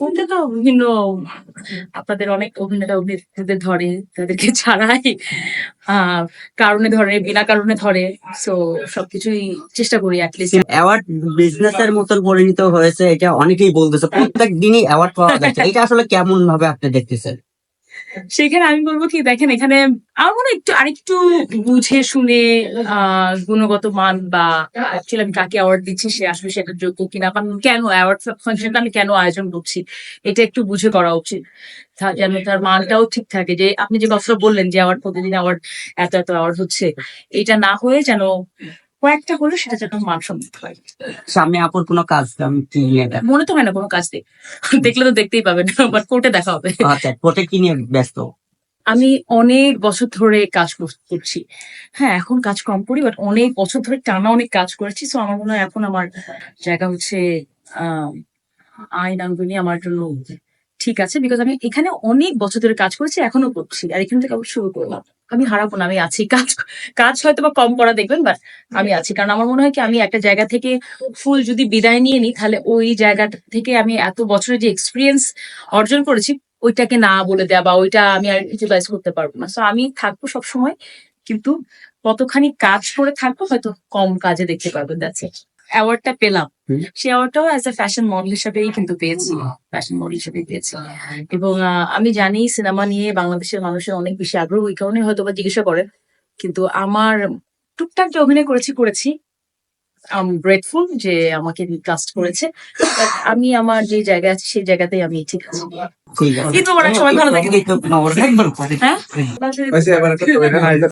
ওটা তো বিভিন্ন আপনাদের অনেক অভিনেতা অভিনেত্রীদের ধরে তাদেরকে ছাড়াই আহ কারণে ধরে বিনা কারণে ধরে সো সবকিছুই চেষ্টা করি অ্যাটলিস্ট অ্যাওয়ার্ড বিজনেস এর মতন পরিণত হয়েছে এটা অনেকেই বলতেছে প্রত্যেক দিনই অ্যাওয়ার্ড পাওয়া যাচ্ছে। এটা আসলে কেমন ভাবে আপনি দেখতেছেন? সেখানে আমি বলব কি, দেখেন এখানে আমার মনে একটু, আরেকটু বুঝে শুনে গুণগত মান বা অ্যাকচুয়ালি আমি কাকে অ্যাওয়ার্ড দিচ্ছি, সে আসলে সেটার যোগ্য কিনা কারণ কেন অ্যাওয়ার্ড ফাংশনটা আমি কেন আয়োজন করছি, এটা একটু বুঝে করা উচিত। যেন তার মানটাও ঠিক থাকে যে, আপনি যে কথাটা বললেন যে অ্যাওয়ার্ড প্রতিদিন অ্যাওয়ার্ড এত এত অ্যাওয়ার্ড হচ্ছে, এটা না হয়ে যেন কয়েকটা হলে সেটা যেন মানসম্মত হয়। সামনে আপুর কোনো কাজ আমি কি নিয়ে দেখ? মনে তো হয় না কোনো কাজ নেই। দেখলে তো দেখতেই পাবেন বাট কোর্টে দেখা হবে। আচ্ছা কোটে কি নিয়ে ব্যস্ত? আমি অনেক বছর ধরে কাজ কর- করছি। হ্যাঁ এখন কাজ কম করি বাট অনেক বছর ধরে টানা অনেক কাজ করেছি সো আমার মনে হয় এখন আমার জায়গা হচ্ছে আহ, আইন আঙ্গুনি আমার জন্য ঠিক আছে বিকজ আমি এখানে অনেক বছর ধরে কাজ করেছি, এখনও করছি, আর এখান থেকে আবার শুরু করলাম। আমি হারাবো না, আমি আছি। কাজ কাজ হয়তো বা কম করা দেখবেন বাট আমি আছি। কারণ আমার মনে হয় কি, আমি একটা জায়গা থেকে ফুল যদি বিদায় নিয়ে নিই, তাহলে ওই জায়গাটা থেকে আমি এত বছরের যে এক্সপিরিয়েন্স অর্জন করেছি, ওইটাকে না বলে দেয়া বা ওইটা আমি আর ইউটিলাইজ করতে পারব না। সো আমি থাকব সবসময়, কিন্তু কতখানি কাজ করে থাকব, হয়তো কম কাজে দেখতে পারবেন দ্যাটস ইট অ্যাওয়ার্ডটা পেলাম। সেই অ্যাওয়ার্ডটাও অ্যাজ এ ফ্যাশন মডেল হিসেবেই কিন্তু পেয়েছি। ফ্যাশন মডেল হিসেবেই পেয়েছি। এবং আমি জানি সিনেমা নিয়ে বাংলাদেশের মানুষের অনেক বেশি আগ্রহ। ওই কারণে হয়তো বা জিজ্ঞাসা করে কিন্তু আমার টুকটাক যে অভিনয় করেছি করেছি। আম গ্রেটফুল যে আমাকে কাস্ট করেছে। আমি আমার যে জায়গা আছে সেই জায়গাতেই আমি ঠিক আছি। কিন্তু ওরা সবাই ভালো থাকে।